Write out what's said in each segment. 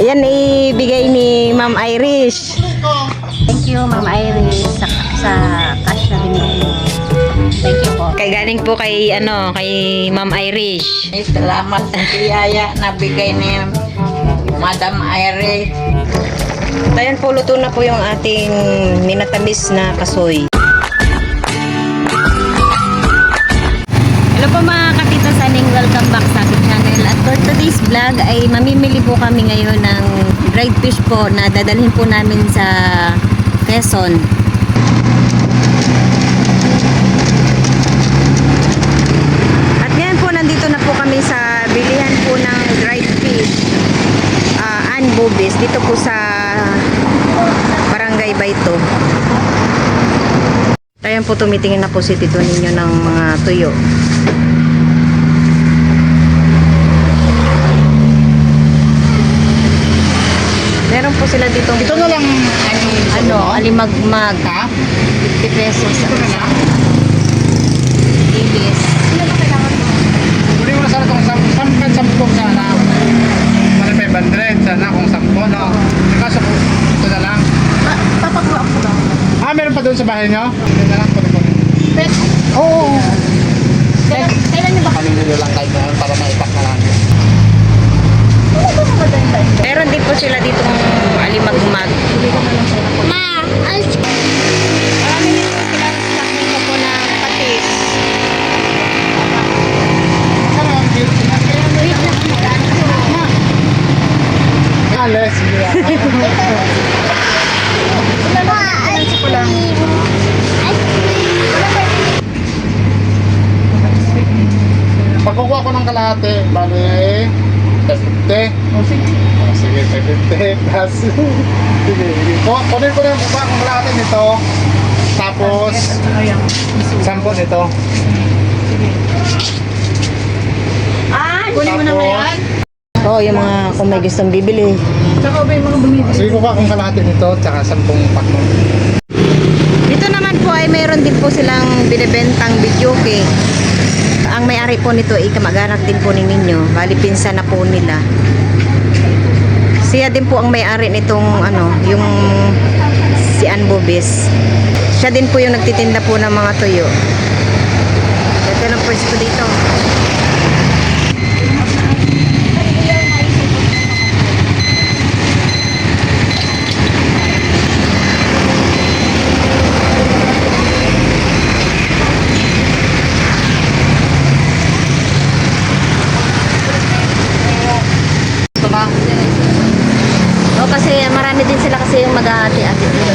Yan ibigay ni Ma'am Irish. Thank you, Ma'am Iris, sa, sa cash na binigay mo. Thank you po. Kay galing po kay ano, kay Ma'am Irish. Ay, salamat sa biyaya na bigay ni Madam Iris. At ayan po, luto na po yung ating minatamis na kasoy. Hello po mga katita saning, welcome back sa ating channel. At for today's vlog ay mamimili po kami ngayon ng dried fish po na dadalhin po namin sa Quezon. At ngayon po nandito na po kami sa bilihan po ng dried fish. Uh, Ann Bubis dito po sa Barangay Baito. Ayan po tumitingin na po si Tito ninyo ng mga tuyo. Meron po sila dito. Ito na lang, ano, Ano, alimagmag. 50 pesos. Ito na lang. Ilis. Uli mo na sana kung sam- sampan sampung sana. Para may bandred sana kung sampo, no? Kaso ito na lang. Papakuha ko lang. Ah, meron pa doon sa bahay nyo? Ito na lang, kunin ko. Pet, Oo. kailan, kailan niyo ba kami lang kayo ngayon para maipak na lang? Meron din po sila dito alimagmag. Ma, ay... Marami din po sila stock dito po ng patis. Alis. Pagkukuha ko ng kalahati, bali 50. Oh, sige. Oh, sige, 50 plus. sige, sige. Ku- Kunin ko na yung kukuha kong kalahati nito. Tapos, sampo nito. Kunin mo na ngayon. Oo, oh, yung mga kung may gustong bibili. Saka ba yung mga bumibili? Sige, kukuha kong kalahati nito, tsaka sampung pack mo. Dito naman po ay mayroon din po silang binibentang videoke. Ang may-ari po nito ay kamag-anak din po ni Ninyo. Bali pinsan na po nila. Siya din po ang may-ari nitong ano, yung si Ann Bobis. Siya din po yung nagtitinda po ng mga tuyo. Ito lang pwesto dito. Kasi marami din sila kasi yung mag-aati-ati dito.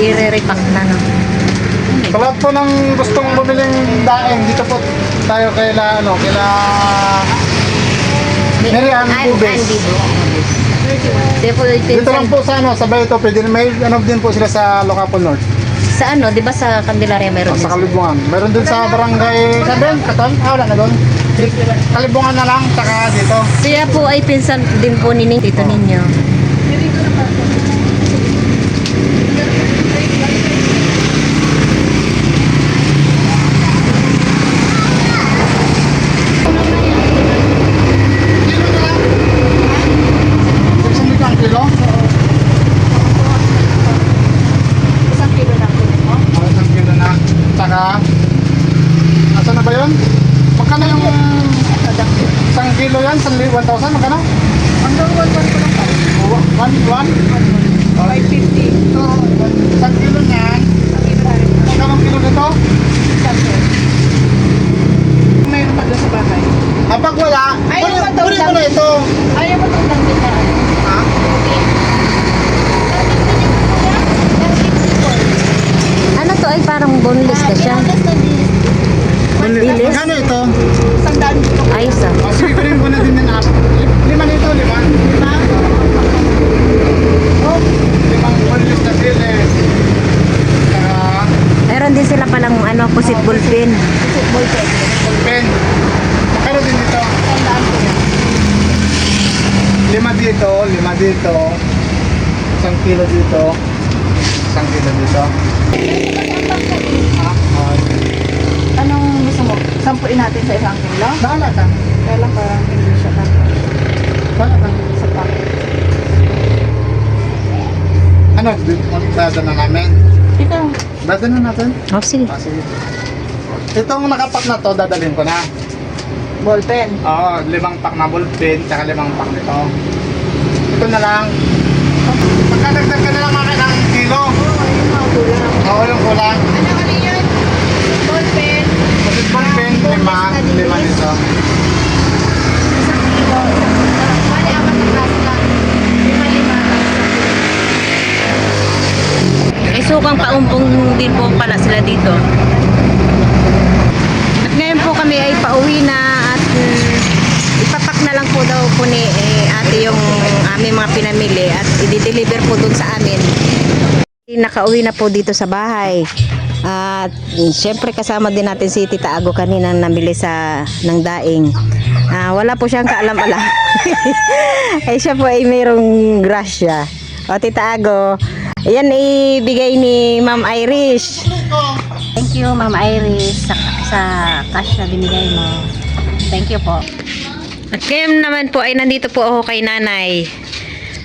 I-repack na no. Sa lahat po ng gustong bumiling daing, dito po tayo kaila, ano, kaila... Mary Ann Bubis. Dito lang po sa ano, sa Bayto, pwede may ano din po sila sa Locapo North. Sa ano, di ba sa Candelaria meron O, din sa? Kalibungan. Meron din sa barangay, din? Katon? Ah, wala na doon. Kalibungan na lang, tsaka dito. Siya po ay pinsan din po ni Tito ninyo. Isang likang kilo? Isang kilo lang po mo. O, isang kilo na. Tsaka, asa na ba yun? Magkano yung isang kilo yan? Isang li- 1,000? Magkano? Hanggang 1 ko lang tayo. O, dito, isang kilo dito, isang kilo dito. Anong gusto mo? Sampuin natin sa isang kilo? bahala ka. Kaya lang parang hindi siya tapos Bahala ka. sa packet. Ano, magdada na namin? Ikaw, Dada na natin? Oh, sige. Ah, sige. Itong nakapak na to, dadalhin ko na. ballpen. Oo, limang pack na ballpen, tsaka limang pack nito. Ito na lang. Magkadagdag ka na lang akin ng kilo. Oo, yung kulang. Ano ano yun? Ballpen. Kasi ballpen, lima, lima nito. Bali, apat na klase lang. Lima-lima. May sukang paumpong din po pala sila dito. At ngayon po kami ay pauwi na na lang po daw po ni eh, ate yung aming mga pinamili at i-deliver po dun sa amin. Nakauwi na po dito sa bahay. At syempre kasama din natin si Tita Ago kanina namili sa ng daing. Ah, wala po siyang kaalam-alam. ay siya po ay mayroong grasya. O Tita Ago, yan ibigay ni Ma'am Irish. Thank you, Ma'am Iris, sa, sa cash na binigay mo. Thank you po. At ngayon naman po ay nandito po ako kay nanay.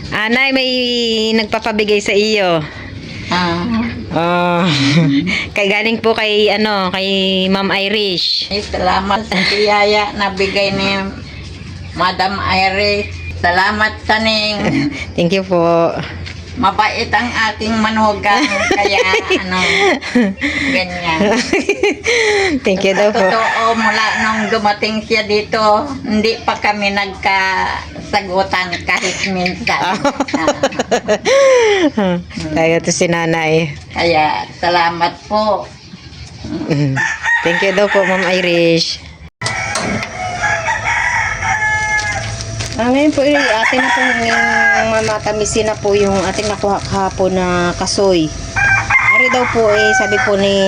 Ah, nay, may nagpapabigay sa iyo. Ah. Oh, kay galing po kay ano, kay Ma'am Irish. Ay, salamat sa biyaya na bigay ni Madam Iris. Salamat sa ning. Thank you po. Mabait ang aking manugang. Kaya ano, ganyan. Thank you daw po. Totoo, mula nung dumating siya dito, hindi pa kami nagkasagutan kahit minsan. Ah, Tayo to si nanay. kaya salamat po. Thank you daw po, Ma'am Irish. Ah, ngayon po, eh, atin na pong yung mamatamisin na po yung ating nakuha kahapon na kasoy. Ari daw po eh, sabi po ni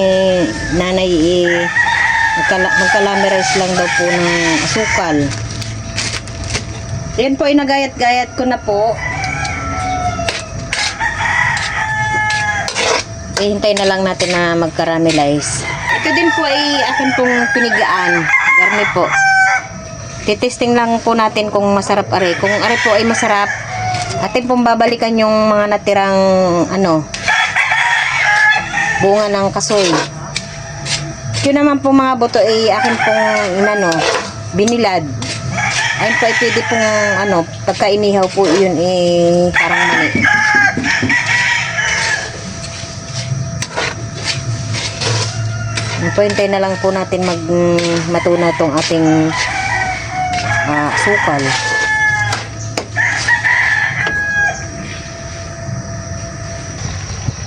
nanay eh, magkala, magkalamerize lang daw po ng asukal. Yan po ay nagayat-gayat ko na po. Eh, hintay na lang natin na mag-caramelize. Ito din po ay akin pong pinigaan. Garni po. Titesting lang po natin kung masarap are. Kung are po ay masarap, atin pong babalikan yung mga natirang ano, bunga ng kasoy. Yun naman po mga buto ay akin pong ano, binilad. Ayun po ay pwede pong ano, pagka inihaw po yun eh parang mani. Pwintay na lang po natin mag mm, matunaw tong ating sukal.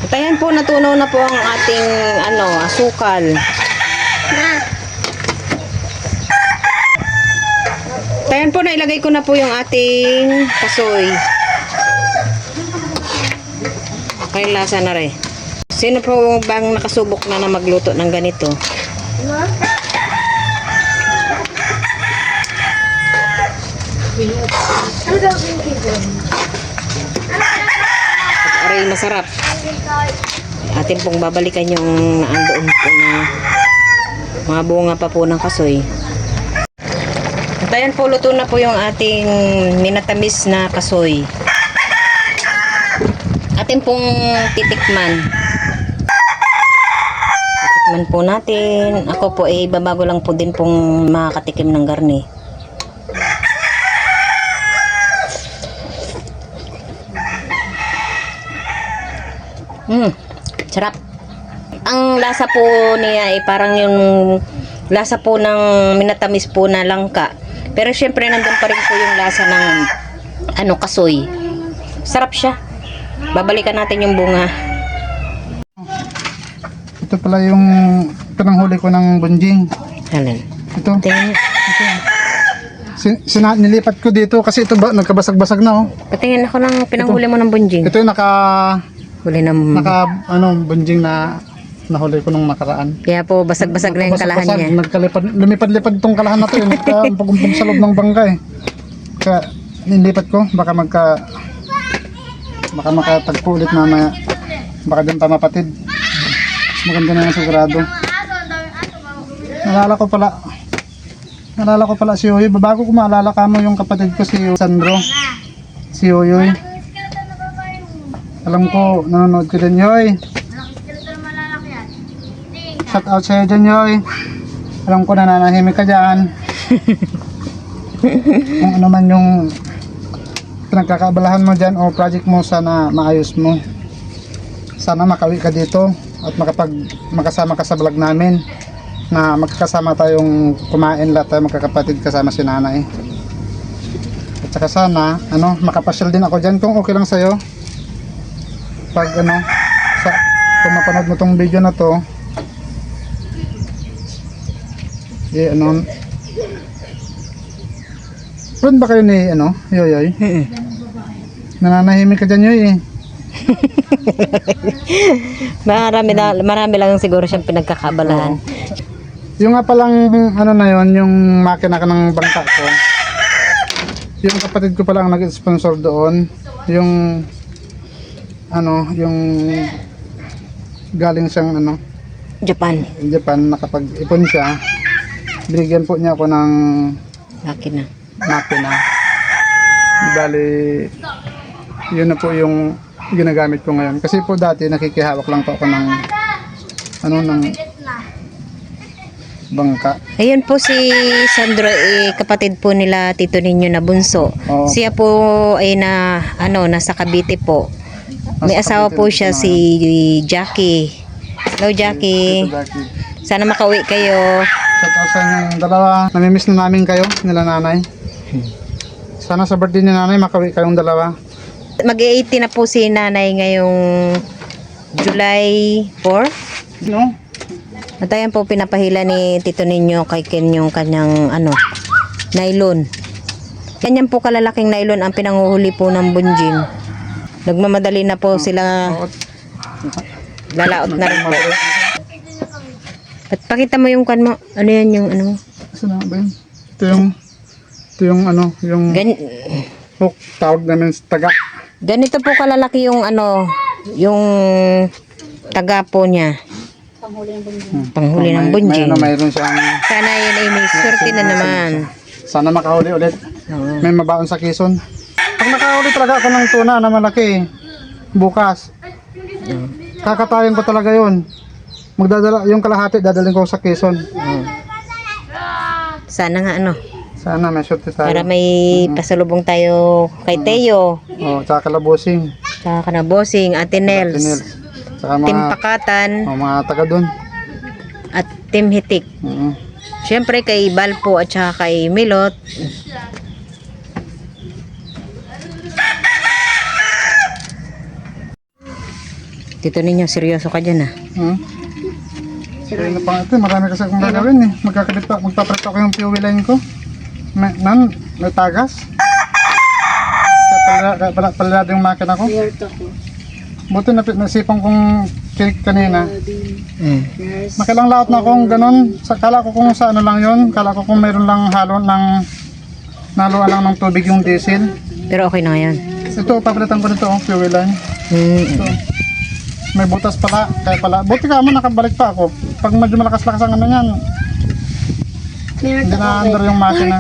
At ayan po, natunaw na po ang ating ano, asukal. At ayan po, nailagay ko na po yung ating kasoy. Okay, lasa na rin. Sino po bang nakasubok na na magluto ng ganito? Aray, masarap. Atin pong babalikan yung naandoon po na mga bunga pa po ng kasoy. At ayan po, luto na po yung ating minatamis na kasoy. Atin pong titikman. Titikman po natin. Ako po eh, babago lang po din pong makakatikim ng garni. Hmm, sarap. Ang lasa po niya ay parang yung lasa po ng minatamis po na langka. Pero syempre nandun pa rin po yung lasa ng ano kasoy. Sarap siya. Babalikan natin yung bunga. Ito pala yung pinanghuli ko ng bunjing. Alin? Ito. Tingnan. Sin, sina, nilipat ko dito kasi ito ba, nagkabasag-basag na oh. Patingin ako ng pinanghuli mo ng bunjing. Ito yung naka, Huli ng... naka ano, bunjing na nahuli ko nung nakaraan. Kaya po basag-basag na yung kalahan niya. Nagkalipad, lumipad-lipad tong kalahan na to. Eh. Nagkampag-umpag sa loob ng bangka eh. Kaya nilipat ko, baka magka baka makatagpo ulit mamaya. Baka din pa mapatid. Mas maganda na yung sigurado. Nalala ko pala. Nalala ko pala si Yoyoy. Bago ko maalala ka mo yung kapatid ko si Sandro. Si Yoyoy. Alam ko, nanonood ka din, Yoy. Shout out sa'yo dyan, Yoy. Alam ko, nananahimik ka dyan. Kung ano man yung pinagkakaabalahan mo dyan o project mo, sana maayos mo. Sana makawi ka dito at makapag makasama ka sa vlog namin na magkasama tayong kumain lahat tayo magkakapatid kasama si nanay. At saka sana, ano, makapasyal din ako dyan kung okay lang sa'yo. Pag ano, sa, kung mapanood mo tong video na to, eh, ano, friend ba kayo ni, ano, Yoyoy? Nananahimik ka dyan, Yoy, eh. Marami, na, marami lang siguro siyang pinagkakabalahan. Yung nga palang, ano na yon yung makina ka ng bangka ko, yung kapatid ko pala ang nag-sponsor doon, yung, ano, yung galing siyang, ano, Japan. Japan, nakapag-ipon siya, binigyan po niya ako ng Laki na. makina. Bali, yun na po yung ginagamit ko ngayon. Kasi po dati nakikihawak lang po ako ng ano ng bangka. Ayun po si Sandro, eh, kapatid po nila tito ninyo na bunso. Oo. Siya po ay na, ano, nasa Cavite po. May asawa po siya si Jackie. Hello Jackie. Sana makauwi kayo. Shout out sa inyong dalawa. Namimiss na namin kayo, nila nanay. Sana sa birthday ni nanay makawi kayong dalawa. Mag-18 na po si nanay ngayong July 4. No? At ayan po pinapahila ni tito ninyo kay Ken yung kanyang ano, nylon. Ganyan po kalalaking nylon ang pinanguhuli po ng bunjing. Nagmamadali na po sila Oo. lalaot na rin po. At pakita mo yung kan mo. Ano yan yung ano? Saan na ba yun? Ito yung ito yung ano, yung Gan hook tawag namin sa taga. ganito po kalalaki yung ano, yung taga po niya. Panghuli ng May- bunjing. May, ano, mayroon siyang Sana yun ay may swerte na naman. Sana makahuli ulit. Oo. May mabaon sa Quezon. Pag nakahuli talaga ako ng tuna na malaki, bukas, kakatayin ko talaga yun. Magdadala, yung kalahati, dadalhin ko sa Quezon. Sana nga ano, Sana may shorty tayo. para may pasalubong tayo kay Teo, Oh, tsaka kalabosing. sa kanabosing, Ate Nels, Tinils. Tsaka mga, Pakatan, oh, mga taga dun. at Tim Hitik. Oo. Siyempre kay Balpo at saka kay Milot. Tito ninyo, seryoso ka dyan ah. Hmm? Kaya na pang ito, marami kasi akong gagawin eh. Magkakalit pa, magpapalit ako yung fuel line ko. May, nan, may tagas. Kaya pala, pala, pala yung makina ko. Buti na nasipang kong cake kanina. Mm. Nakilang laot na akong ganun. Sa, kala ko kung sa ano lang yun. Kala ko kung meron lang halo ng naluan lang ng tubig yung diesel. Pero okay na ngayon. Ito, papalitan ko nito, oh, fuel line. Mm. Ito. May butas pala, kaya pala. Buti ka mo, nakabalik pa ako. Pag medyo malakas-lakas ang ano yan, hindi na under yung makina.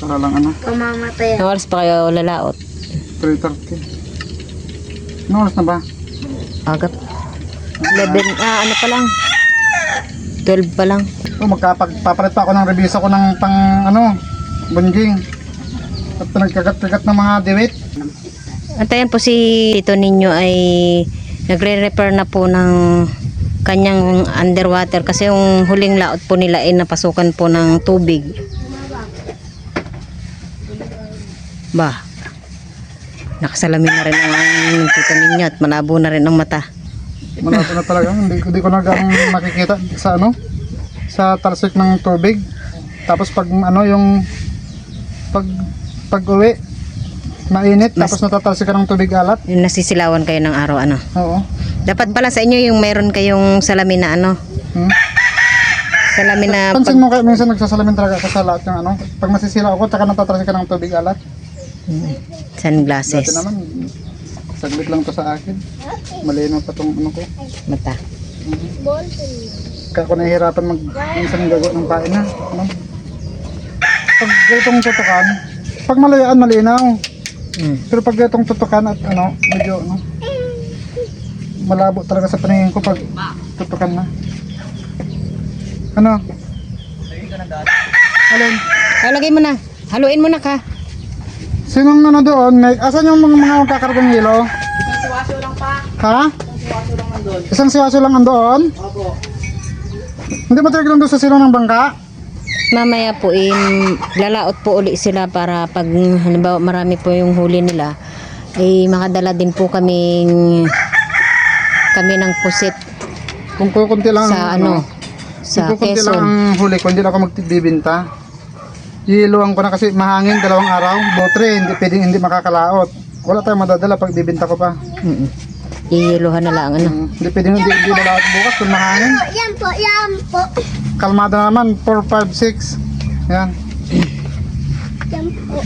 Para lang ano, Kamamatay. Anong oras pa kayo lalaot? 3.30. Ano oras na ba? Agap. 11, ah ano pa lang? 12 pa lang. Oh, magkapagpapalit pa ako ng revisa ko ng pang ano, bunjing. At pinagkagat-kagat ng mga diwit. At ayan po si Tito ninyo ay nagre-repair na po ng kanyang underwater kasi yung huling laot po nila ay napasukan po ng tubig. Ba, nakasalamin na rin ang tito ninyo at malabo na rin ang mata. Malabo na talaga. Hindi, hindi ko na gang makikita sa ano, sa talsik ng tubig. Tapos pag ano yung pag pag uwi, mainit, Mas- tapos natatalsik ka ng tubig alat. Yung nasisilawan kayo ng araw ano. Oo. Dapat pala sa inyo yung meron kayong salamin na ano. Hmm. Salamin na pag, Pansin mo kayo, minsan nagsasalamin talaga ako sa lahat yung ano. Pag masisira ako, tsaka natatalsik ka ng tubig alat. Dati sunglasses. naman, saglit lang to sa akin. Malinaw pa tong ano ko. Mata. Kaya ako nahihirapan mag minsan gagawa ng pain na. Ano? Pag ganitong tutukan, pag malayaan malinaw. Mm. Pero pag ganitong tutukan at ano, medyo ano, malabo talaga sa paningin ko pag tutukan na. Ano? Alin? Ay, lagay mo na. Haluin mo na ka. Sinong ano doon? May, asan yung mga mga magkakargang hilo? Isang siwaso lang pa. Ha? Isang siwaso lang andoon? Opo. Hindi ba tayo doon sa silong ng bangka? Mamaya po, in, lalaot po uli sila para pag halimbawa marami po yung huli nila, ay makadala din po kaming kami ng pusit Kung kukunti lang sa ano, sa kung kukunti lang Quezon. ang huli ko, hindi ako magbibinta. Hiluan ko na kasi mahangin dalawang araw. Botre, hindi pwedeng hindi makakalaot. Wala tayong madadala pag bibinta ko pa. Mm Iyiluhan na lang, ano. Mm, Hindi pwedeng hindi, hindi malaot bukas kung mahangin. Yan po, yan po. Kalmado na naman, 4, 5, 6. Yan. Yan po.